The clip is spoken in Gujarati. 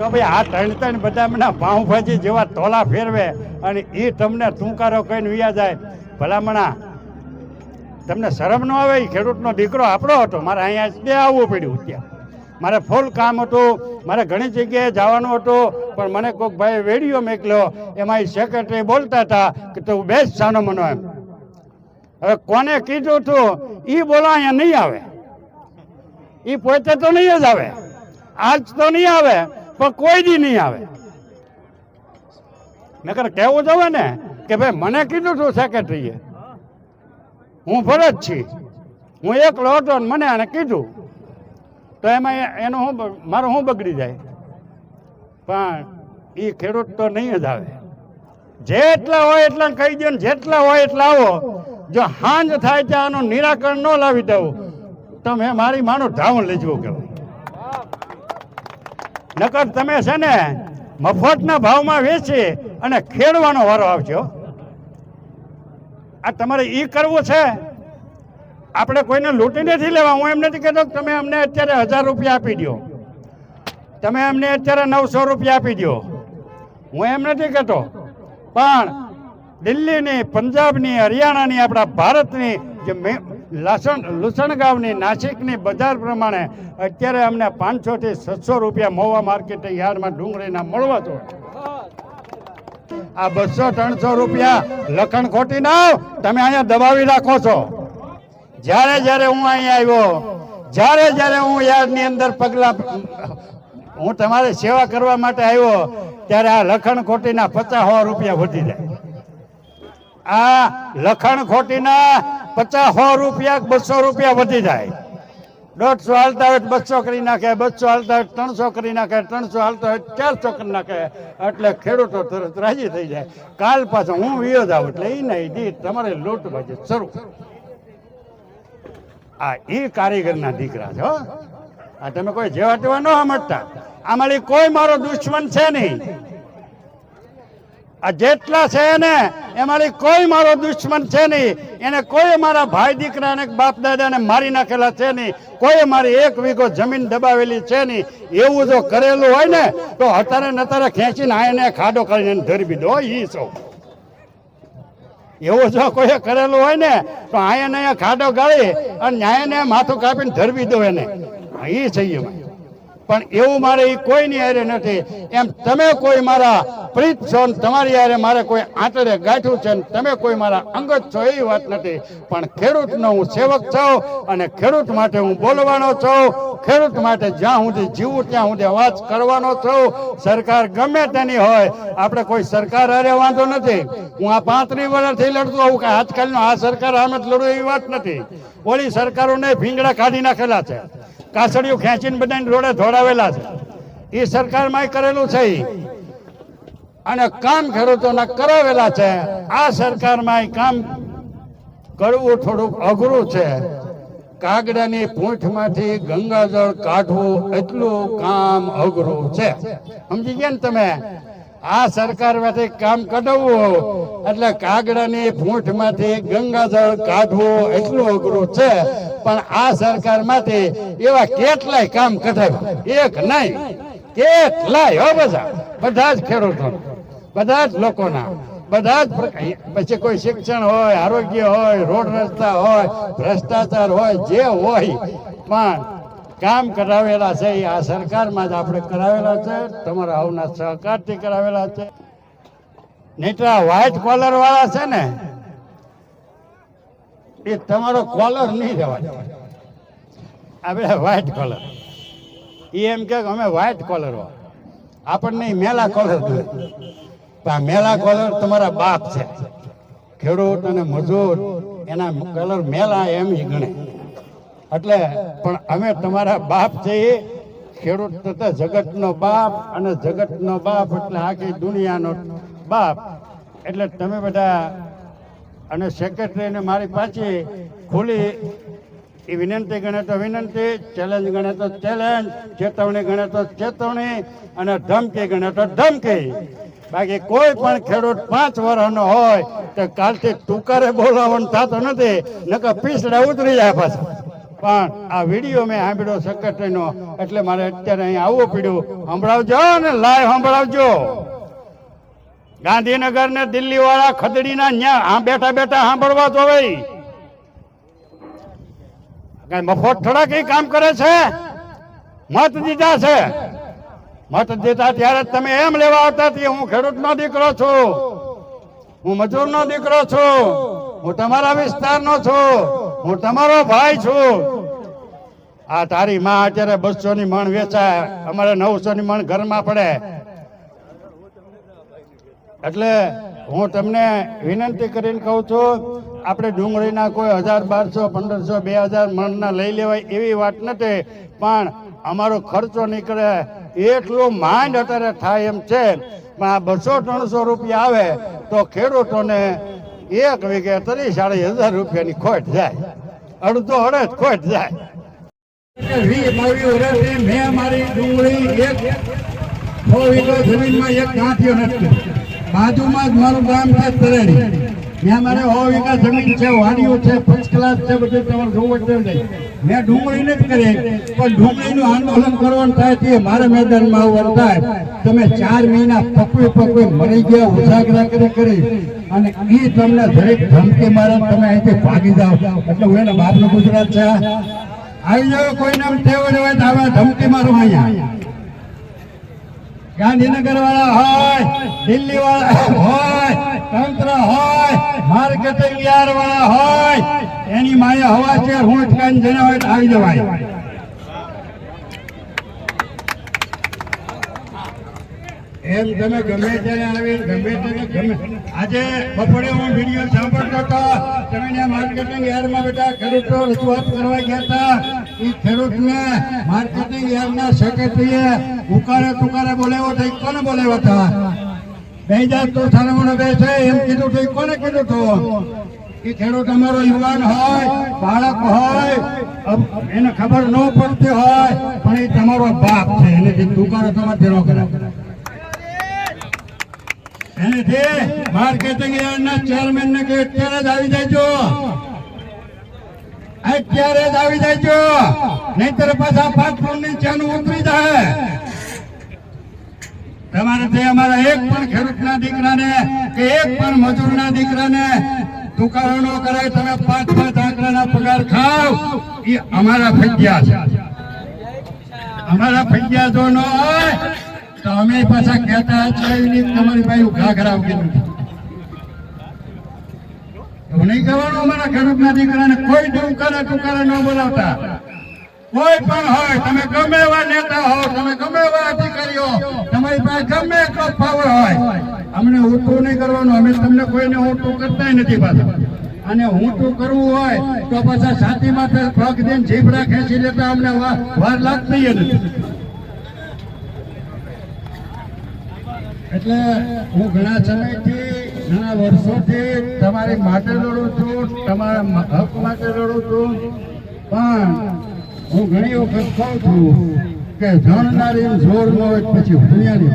તો ભાઈ આ ત્રણ ત્રણ બધા મને પાઉંભાજી જેવા ટોલા ફેરવે અને એ તમને ટૂંકારો કહીને વ્યા જાય. ભલામણા, તમને શરમ ન આવે એ ખેડૂતનો દીકરો આપણો હતો, મારે અહીંયા બે આવવું પડ્યું ત્યાં. મારે ફૂલ કામ હતું, મારે ઘણી જગ્યાએ જવાનું હતું, પણ મને કોઈક ભાઈ વેડિયો મોકલ્યો, એમાં એ સેક્રેટરી બોલતા હતા કે તું બેસ સાનો મનો એમ. હવે કોને કીધું તું? એ બોલો અહીંયા નહીં આવે. એ પોતે તો નહીં જ આવે. આજ તો નહીં આવે. પણ કોઈ દી નહીં આવે. નકર કહેવું જવે ને કે ભાઈ, મને કીધું તું સેક્રેટરીએ. હું ફરજ છી. હું એકલો હતો મને આને કીધું. તો એમાં એનું હું મારું શું બગડી જાય? પણ એ ખેડૂત તો નહીં જ આવે. જેટલા હોય એટલા કહી દો જેટલા હોય એટલા આવો. જો હાંજ થાય ત્યાં આનું નિરાકરણ ન લાવી દઉં. તમે મારી માનું ધાવણ લઈ જવું કહેવાય નકર તમે છે ને મફતના ભાવમાં વેચી અને ખેડવાનો વારો આવજો. આ તમારે એ કરવું છે? આપણે કોઈને લૂંટી નથી લેવા. હું એમ નથી કહેતો તમે અમને અત્યારે હજાર રૂપિયા આપી દો તમે અમને અત્યારે નવસો રૂપિયા આપી દો હું એમ નથી કહેતો. પણ દિલ્હીની, પંજાબની, હરિયાણાની, આપણા ભારતની જે મે- લસણ લુસણગાંવની નાસિકની બજાર પ્રમાણે અત્યારે અમને પાંચસોથી છસો રૂપિયા મોવા માર્કેટ યાર્ડમાં ડુંગળીના મળવા જોઈએ આ બસો ત્રણસો રૂપિયા લખણ ખોટી ના તમે અહીંયા દબાવી રાખો છો. જ્યારે જ્યારે હું અહીંયા આવ્યો, જ્યારે જ્યારે હું યાર્ડની અંદર પગલા, હું તમારી સેવા કરવા માટે આવ્યો, ત્યારે આ લખણ ખોટીના પચાસ રૂપિયા વધી જાય. આ લખણ ખોટીના પચાસો રૂપિયા બસો રૂપિયા વધી જાય. દોઢસો હાલતા હોય બસો કરી નાખે, બસો હાલતા હોય ત્રણસો કરી નાખે, ત્રણસો હાલતા હોય ચારસો કરી નાખે. એટલે ખેડૂતો તરત રાજી થઈ જાય. કાલ પાછો હું વિયો જાઉં એટલે એ નહીં દી તમારે લૂંટ બાજુ શરૂ. આ એ કારીગરના દીકરા છે આ તમે કોઈ જેવા તેવા ન સમજતા. આમાંથી કોઈ મારો દુશ્મન છે નહીં. આ જેટલા છે ને એમાંથી કોઈ મારો દુશ્મન છે નહીં. એને કોઈ મારા ભાઈ દીકરાને બાપ દાદાને મારી નાખેલા છે નહીં. કોઈ મારી એક વીઘો જમીન દબાવેલી છે નહીં. એવું જો કરેલું હોય ને, તો અત્યારે નતારે ખેંચીને આને ખાડો કરીને એને ધરબી દો ઈ સૌ. એવું જો કોઈ કરેલું હોય ને, તો આયા ને ખાડો ગાળી અને ન્યાયને માથું કાપીને ધરવી દો એને. એ છે પણ એવું મારે એ કોઈની હારે નથી. એમ તમે કોઈ મારા પ્રીત છો તમારી યારે મારે કોઈ આંતરે ગાંઠું છે ને તમે કોઈ મારા અંગત છો એવી વાત નથી. પણ ખેડૂતનો હું સેવક છું અને ખેડૂત માટે હું બોલવાનો છું. ખેડૂત માટે જ્યાં સુધી જીવું ત્યાં સુધી અવાજ કરવાનો છું. સરકાર ગમે તેની હોય, આપણે કોઈ સરકાર હારે વાંધો નથી. હું આ પાંત્રીસ વર્ષથી લડતો હોઉં કે આજકાલનો આ સરકાર આમ જ લડું એવી વાત નથી. ઓલી સરકારોને ભીંગડા કાઢી નાખેલા છે. કાસડીઓ ખેંચીને બધાને રોડે ધોડાવેલા છે. એ સરકારમાં કરેલું છે. અને કામ ખેડૂતોના કરાવેલા છે. આ સરકારમાં કામ કરવું થોડુંક અઘરું છે. કાગડાની પૂંઠમાંથી ગંગાજળ કાઢવું એટલું કામ અઘરું છે. સમજી ગયા ને તમે? આ સરકારમાંથી કામ કઢાવવું એટલે કાગડાની પૂંઠમાંથી ગંગાજળ કાઢવું એટલું અઘરું છે. પણ આ સરકારમાંથી એવા કેટલાય કામ કઢાવ્યા? એક નહીં. કેટલાય, હો બધા. બધા જ ખેડૂતો બધા જ લોકોના. બધા જ પછી કોઈ શિક્ષણ હોય, આરોગ્ય હોય, રોડ રસ્તા હોય, ભ્રષ્ટાચાર હોય, જે હોય. પણ કામ કરાવેલા છે, એ આ સરકારમાં જ આપણે કરાવેલા છે, તમારા આવના સહકારથી કરાવેલા છે. નેત્રા વ્હાઈટ કોલર વાળા છે ને, એ તમારો કોલર નહીં રહેવા આપણે વ્હાઈટ કોલર એ એમ કે અમે વ્હાઈટ કોલર હો આપણને મેલા કોલર જોઈએ આ મેલા કોલર તમારા બાપ છે. ખેડૂત અને મજૂર, એના કલર મેલા એમ ઈ ગણે. એટલે પણ અમે તમારા બાપ છીએ ખેડૂત તથા જગતનો બાપ અને જગતનો બાપ એટલે આખી દુનિયાનો બાપ. એટલે તમે બધા અને સેક્રેટરીને મારી પાછી ખુલી. એ વિનંતી ગણે તો વિનંતી ચેલેન્જ ગણે તો ચેલેન્જ ચેતવણી ગણે તો ચેતવણી અને ધમકી ગણે તો ધમકી. બાકી કોઈ પણ ખેડૂત પાંચ વર્ષનો હોય તો કાલથી તુકારે બોલાવવાનું થતો નથી, નકર પીસડા ઉતરી જાય પાછા. પણ આ વીડિયો મેં સાંભળ્યો સેક્રેટરીનો એટલે મારે અત્યારે અહીં આવવું પડ્યું. સંભળાવજો ને લાઈવ સંભળાવજો. ગાંધીનગર ને દિલ્હી વાળા ખદડીના ન્યા બેઠા બેઠા સાંભળવા તો ભાઈ કઈ મફત થોડા કઈ કામ કરે છે? મત દીધા છે? મત દેતા ત્યારે તમે એમ લેવા આવતા કે હું ખેડૂતનો દીકરો છું. હું મજૂરનો દીકરો છું. હું તમારા વિસ્તારનો છું. હું તમારો ભાઈ છું. આ તારી માં અત્યારે બસો ની મણ વેચાય. અમારે નવસો ની મણ ઘરમાં પડે. એટલે હું તમને વિનંતી કરીને કહું છું, આપણે ડુંગળીના કોઈ હજાર બારસો, પંદરસો, બે હજાર મણના લઈ લેવાય એવી વાત નથી. પણ અમારો ખર્ચો નીકળે. એટલું માંડ અત્યારે થાય એમ છે. પણ આ બસો ત્રણસો રૂપિયા આવે તો ખેડૂતોને એક વીઘે ત્રીસ સાડી હજાર રૂપિયાની ખોટ જાય. અડધો અડે ખોટ જાય. વીસ બાવીસ વર્ષથી મેં મારી જમીનમાં એક બાજુમાં જ મારું ગામ છે તરેડી. ત્યાં મારે વીઘા જમીન છે, વાડીઓ છે ફર્સ્ટ ક્લાસ છે, બધું તમારે જોવું જ મેં ડુંગળી નથી કરી પણ ડુંગળીનું આંદોલન કરવાનું થાય તે મારે મેદાનમાં આવવાનું થાય. તમે ચાર મહિના પકવી પકવી મરી ગયા, ઉજાગરા કરી કરી, અને એ તમને દરેક ધમકી મારે તમે અહીંથી ભાગી જાઓ. એટલે હું એના બાપનું ગુજરાત છે. આવી જાવ કોઈને નામ તેવો હોય તો આવે ધમકી મારો અહીંયા. ગાંધીનગર વાળા હોય દિલ્હી વાળા હોય, તંત્ર હોય, માર્કેટિંગ યાર વાળા હોય, એની માએ હવા છે, હું કાન જેને હોય આવી જવાય. એમ તમે ગમે ત્યારે આવી, ગમે ત્યારે ગમે. આજે બપોરે હું વીડિયો સાંભળતો હતો, તમે માર્કેટિંગ યાર્ડમાં બેટા ખેડૂતો રજૂઆત કરવા ગયા હતા. ખેડૂત અમારો યુવાન હોય, બાળક હોય એને ખબર ન પડતી હોય, પણ એ તમારો બાપ છે એને જે તમારે ન કરે એને જે માર્કેટિંગ યાર્ડના ચેરમેન ને કે અત્યારે જ આવી જાયજો અત્યારે જ આવી જાયજો નહીતર પાછા ફૂટની ઉતરી જાય. તમારે તે અમારા એક પણ ખેડૂતના દીકરાને કે એક પણ મજૂરના દીકરાને દુકાનો ન કરાય, તમે પાંચ પાંચ આંકડાના પગાર ખાવ, એ અમારા ફજ્યા છે. અમારા ફજ્યા જો ન હોય, તો અમે પાછા કહેતા તમારી પાસે ઘાઘરા ઉગી નહીં કરવાનું અમારા ખેડૂતના દીકરાને કોઈ ટૂંકારા ટૂંકારા ન બોલાવતા. કોઈ પણ હોય, તમે ગમે એવા નેતા હો, તમે ગમે એવા અધિકારીઓ, તમારી પાસે ગમે એટલો પાવર હોય, અમને ઊંટું નહીં કરવાનું, અમે તમને કોઈને ઊંટું કરતા નથી પાછા. અને ઊંટું કરવું હોય, તો પાછા છાતી માથે પગ દઈને જીભડા ખેંચી લેતા અમને વાર લાગતી નથી. એટલે હું ઘણા સમયથી ઘણા વર્ષોથી તમારી માટે લડું છું, તમારા હક માટે લડું છું, પણ હું ઘણી વખત કહું છું કે જણનારી જોર ન હોય પછી પછી દુનિયાની